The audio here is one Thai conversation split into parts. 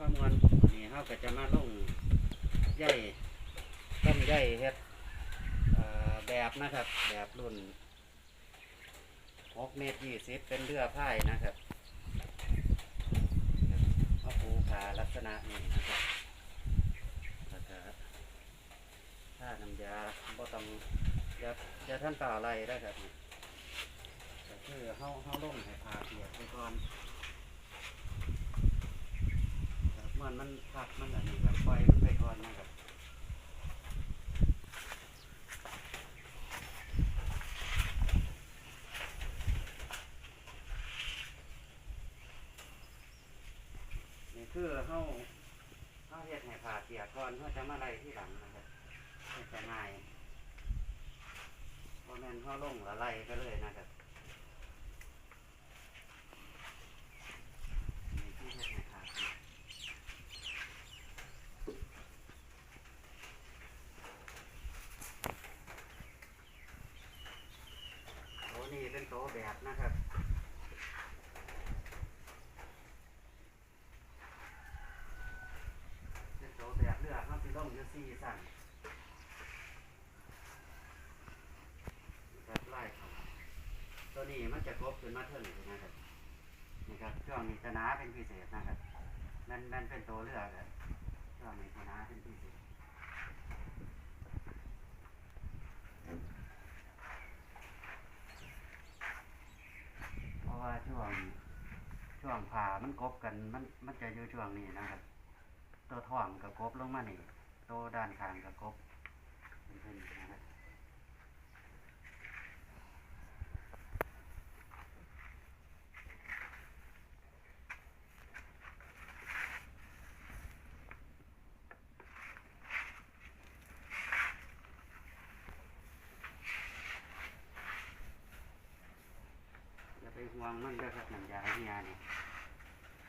ประมวลนี่เขาก็จะมาลงใยต้นใยเฮ็ดแบบนะครับ แบบรุ่น6เมตร20เป็นเรือพายนะครับเอาปูขาลักษณะนี้นะครับแล้วก็ถ้าน้ำยาบ่ต้องอย่าท่านเปล่าอะไรได้ครับก็คือเฮาเฮาลงให้พาเปียกไปก่อน ครับ มันมันพักมันอันนี้ครับปล่อยมันไปก่อนนะครับนี่คือเฮาเฮาเฮ็ดให้ผ่าเปียกก่อนเฮาจะมาไล่ที่หลังนะครับจะง่ายเพราะแม่นเฮาลงล้วไล่ไปเลยนะครับนี่คือเฮ็ดให้ผ่าเปียก โอ้นี่เป็นโตแบบนะครับ เป็นโตแบบเลือกเขาสิลงอยู่สี่สั่นแบบไล่เขาตัวนี้มันจะครบ ขึ้นมาเท่านี้นะครับนี่ครับช่วงนี้จะหนาเป็นพิเศษนะครับมันมันเป็นโตเลือกครับช่วงนี้จะหนาเป็นพิเศษเพราะว่าช่วงช่วงผ่ามันกบกันมันมันจะอยู่ช่วงนี้นะครับ ตัวท้องกับกบลงมานี่ตัวด้านข้างกับกบเป็นเช่นนี้นะครับ องมันด้วยครับน้ำยาเฮียนี่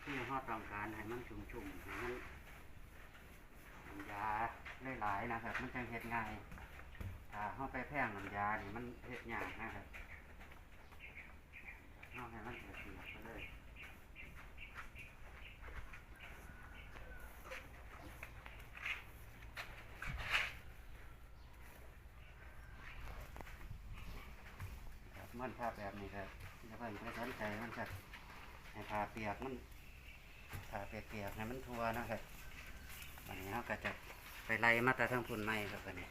ที่ฮอต้องการให้มันชุ่มๆให้มันน้ำยาหลายๆนะครับ มันจังเห็ดง่ายถ้าเข้าไปแพร่งน้ำยานี่มันเห็ดยากนะครับเอาให้มันเปียกๆไปเลยครับ มันภาพแบบนี้ครับอย่าเพิ่งไปสนใจมันครับให้ผ้าเปียกมันผ้าเปียกๆให้มันทั่วนะครับอันนี้เราก็จะไปไล่มาตราทั้งพุ่นไม้ครับอันนี้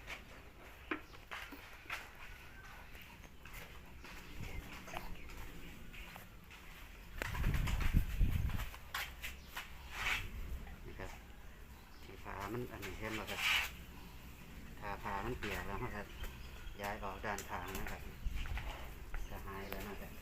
ครับที่ขามันอันนี้เห็นไหมครับขาขามันเปียกแล้วนะครับย้ายออกด้านข้างนะครับ จะหายแล้วนะครับ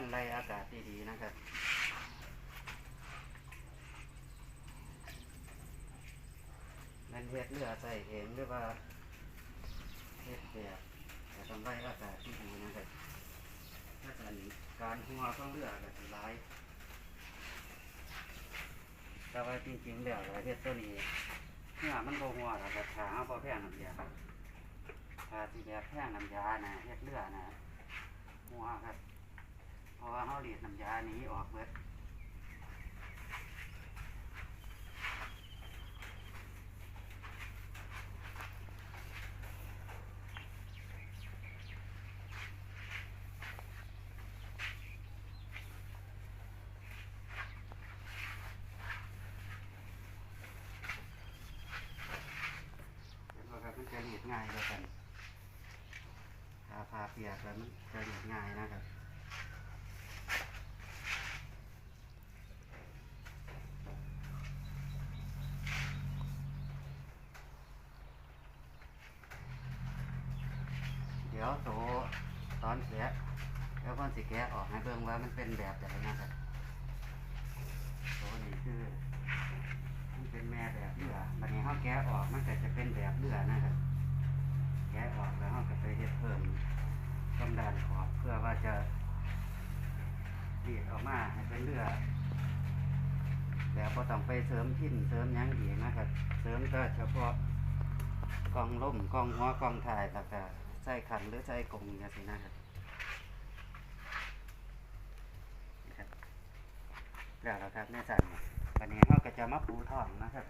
สำคัญไล่อากาศดีๆนะครับแมันเฮ็ดเรือใส่เองหรือว่าเฮ็ดแบบแต่ต้องไล่อากาศที่ดีนะครับถ้าการการหัวต้องเรือก็สิร้ายแต่ว่าจริงๆแล้วเฮ็ดตัวนี้เนี่ยมันโบหัวแล้วก็ขาเอาแพงน้ำยาถ้าสิแบบแพงน้ำยานะเฮ็ดเรือนะหัวครับ เพราะว่าเขาเรียดน้ำยานี้ออกเบิดเห็นว่าครับมันจะเรียดง่ายแล้วกันถ้าพาเปียกแล้วมันจะเรียดง่ายนะครับ เดี๋ยวโต ตอนแกะแล้วก่นสิแกะออกให้เบิ่งว่ามันเป็นแบบไหนนะครับโตนี่คือมันเป็นแม่แบบเรือบัดนี้เขาแกะออกมันก็จะเป็นแบบเรือนะครับ แกะออกแล้วเขาก็ไปเฮ็ดเพิ่มตรงด้านขอบเพื่อว่าจะดีดออกมาให้เป็นเรือแบบพอต้องไปเสริมพินเสริมยังอีกนะครับ เสริมก็เฉพาะกองล่มกองหัวกองถ่ายแล้วก็ใส่ขันหรือใส่กลมอย่างนี้นะครับ แล้วแล้วครับแม่สันวันนี้เราก็จะมาปูทองนะครับ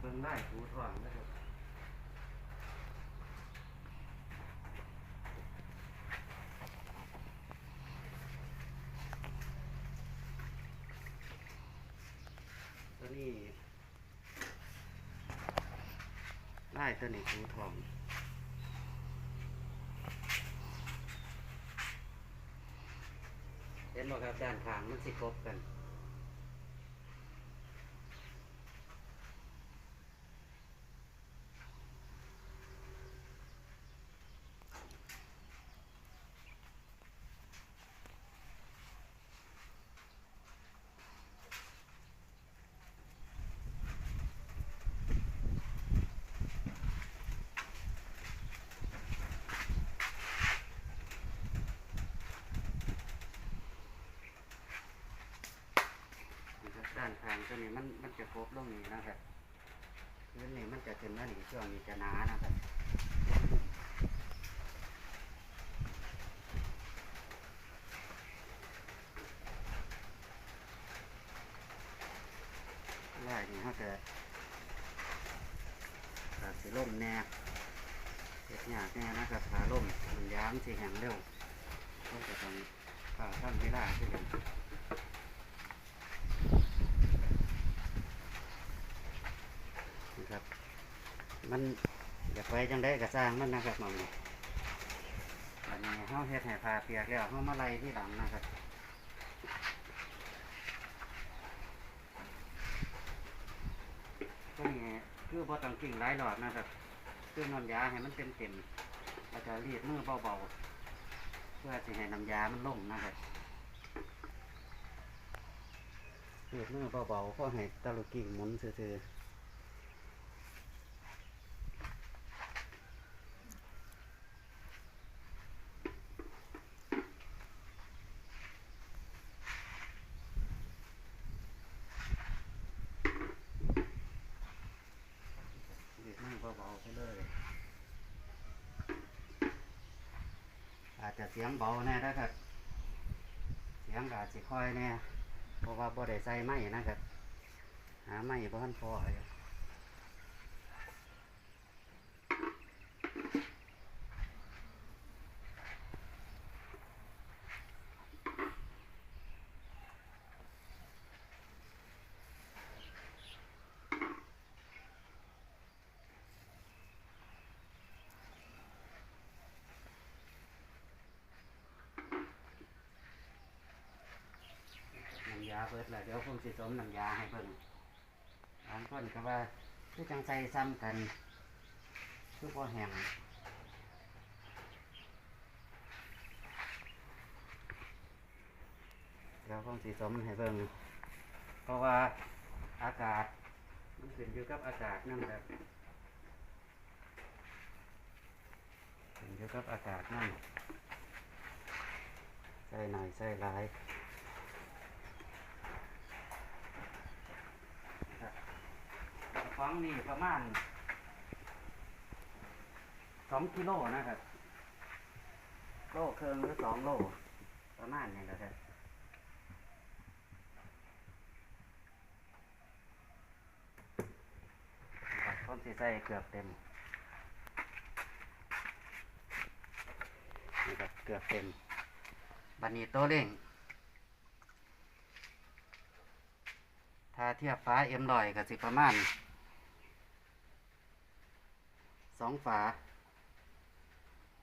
เบิ่งได้ปูทองนะครับตัวนี้ไล่ตัวนี้คูทอง เห็นบ่ครับด้านข้าง มันสิครบกัน นะครับด้านข้าง ตัวนี้มันมันจะครบลงนี้นะครับพื้นนี้มันจะขึ้นมาหนีช่วงนี้จะหนานะครับไล่นี่เขาจะตัดสีล่มแน่เห็ดหยาแน่นะครับขาล่มมันย้ำสีแห้งเร็วก็จะต้องฝ่าท่านไม่ได้ที่เป็น นะครับ มันอยากไว้จังได้ก็สร้างมันนะครับมองนี้อันนี้เฮาเฮ็ดให้ผ้าเปียกแล้วเฮามาไล่ที่หลังนะครับตัวนี้คือบ่ต้องกิ่งหลายหลอดนะครับคือน้ำยาให้มันเต็มเต็มๆแล้วก็รีดมือเบาๆเพื่อสิให้น้ำยามันลงนะครับรีดมือเบาๆเพราะให้ตะลุกิ่งหมุนซื่อๆ เด็กนั่งเบาๆไปเลย อา จะเสียงเบาแน่นะครับ เสียงอาจจะค่อยแน่เพราะว่าบ่ได้ใส่ไม้นะครับ หาไม้บ่ทันพออยู่ แล้วเดี๋ยวคงสิสมน้ำยาให้เพิ่นบางคนก็ว่าคือจังใส่ซ้ำกันคือบ่แห้งเดี๋ยวคงสิสมให้เบิ่งเพราะว่าอากาศมันขึ้นอยู่กับอากาศนั่นแหละขึ้นอยู่กับอากาศนั่นใส่หน่อยใส่หลาย กระป๋องนี่ประมาณสองกิโลนะครับ โลเครื่องหรือสองโล ประมาณนี้แหละครับครับคนสีใส่เกือบเต็มนี่ครับเกือบเต็ม บันนี้โตเร่ง ถ้าเทียบฟ้าเอ็มลอยก็สิประมาณ สองฝา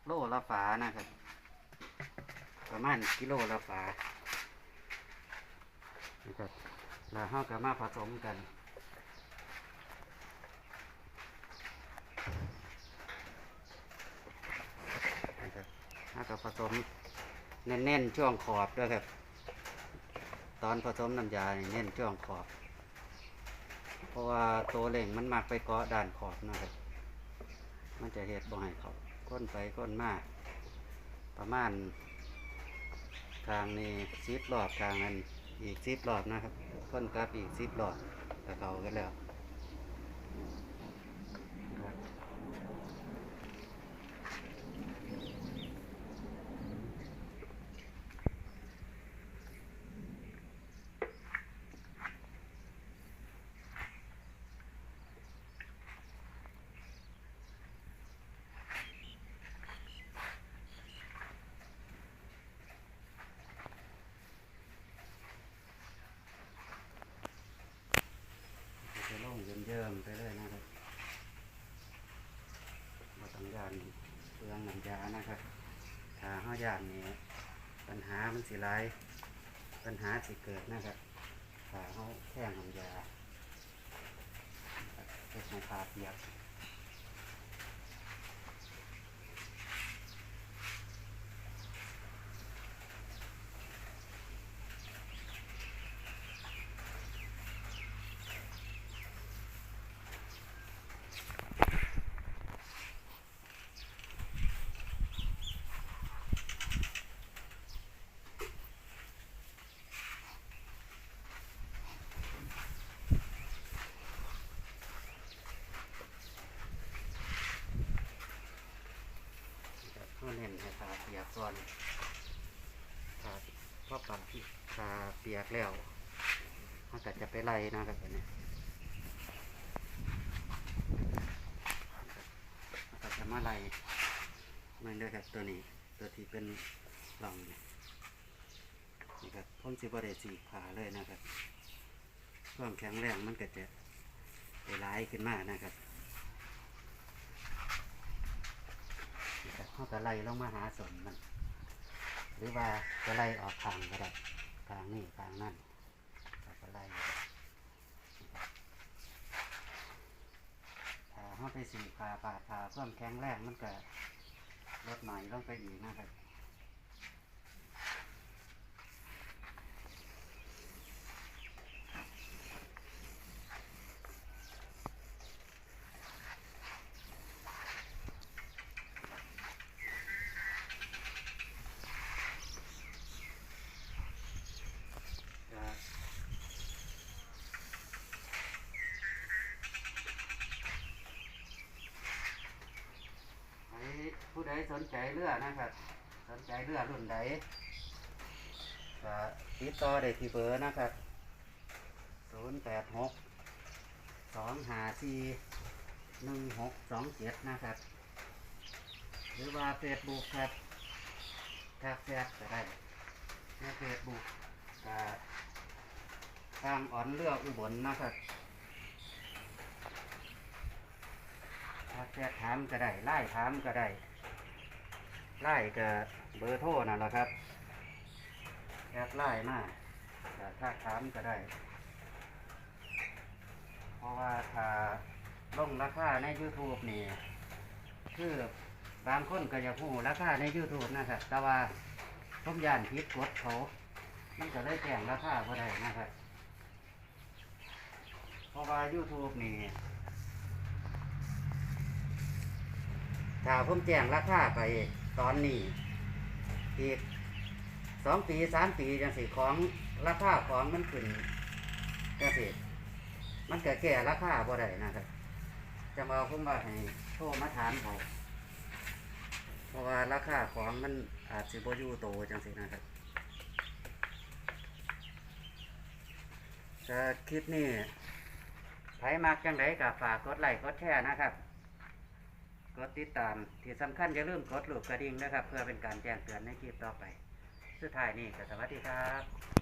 โลละฝานะครับ ประมาณกิโลละฝานะครับแล้วเราก็มาผสมกันนะครับเราก็ผสมแน่นๆ ช่วงขอบด้วยครับ ตอนผสมน้ำยานี่เน้นช่วงขอบ เพราะว่าตัวเหล่งมันมักไปเกาะด่านขอบนะครับ มันจะเหตุบ่ให้เขาก้นไปก้นมาก ประมาณทางนี้ซิดรอดทางนั้นอีกสิบรอดนะครับก้นกลับอีกสิบรอดแต่เขากันแล้วครับ จะลงเยิ้มๆไปเลยนะครับมาต้องยานเปลืองน้ำยานะครับ ถ้าห้า ยานนี้ปัญหามันสิไรปัญหาสิเกิดนะครับขาเขาแค่น้ำยาเป็นของขาเปียก ให้ขาเปียกก่อนขาพอปัดที่ขาเปียกแล้วเขาก็จะไปไล่นะครับอันนี้เขาก็จะมาไล่มันเด้อครับตัวนี้ ตัวที่เป็นหล่องนี่ครับพ่นสิบเดสีขาเลยนะครับความแข็งแรงมันก็จะไปร้ายขึ้นมานะครับ เขาก็ไล่ลงมาหาสนมัน หรือว่าจะไล่ออกทางก็ได้ทางนี่ทางนั่นเราก็ไล่ถ้าเขาไปสีขาปาดขาเพิ่มแข็งแรงมันก็ลดใหม่ลงไปอีกนะครับ ก็ให้ผู้ใดสนใจเรือนะครับ สนใจเรือรุ่นใดก็ติดต่อได้ที่เบอร์นะครับ 0 8 6 2 5 4 1 6 2 7 นะครับ หรือว่าเฟซบุ๊กครับแท็บแท็บก็ได้ในเฟซบุ๊กก็ทางอ่อนเรือกอุบลนะครับถ้าแค่ถามก็ได้ไล่ถามก็ได้ ไล่ก็เบอร์โทรนั่นแหละครับแอดไล่มาแต่ถ้าถามก็ได้ เพราะว่าถ้าลงราคาใน YouTube นี่ คือบางคนก็จะพูดราคาใน YouTube นะครับ แต่ว่าผมย่านผิดกฎเขามันก็เลยแจ้งราคาบ่ได้นะครับ เพราะว่า YouTube นี่ถ้าผมแจ้งราคาไป ตอนนี้ อีกสองปีสามปีจังสิของราคาของมันขึ้นจังสิมันก็แก้ราคาบ่ได้นะครับจะมาผมว่าให้โทรมาถามเขาเพราะว่าราคาของมันอาจสิบ่อยู่โตจังสินะครับก็คลิปนี้ใครมักจังไดก็ฝากกดไลค์กดแชร์นะครับ กดติดตามที่สำคัญอย่าลืมกดลูกกระดิ่งนะครับ เพื่อเป็นการแจ้งเตือนในคลิปต่อไป สุดท้ายนี้ก็สวัสดีครับ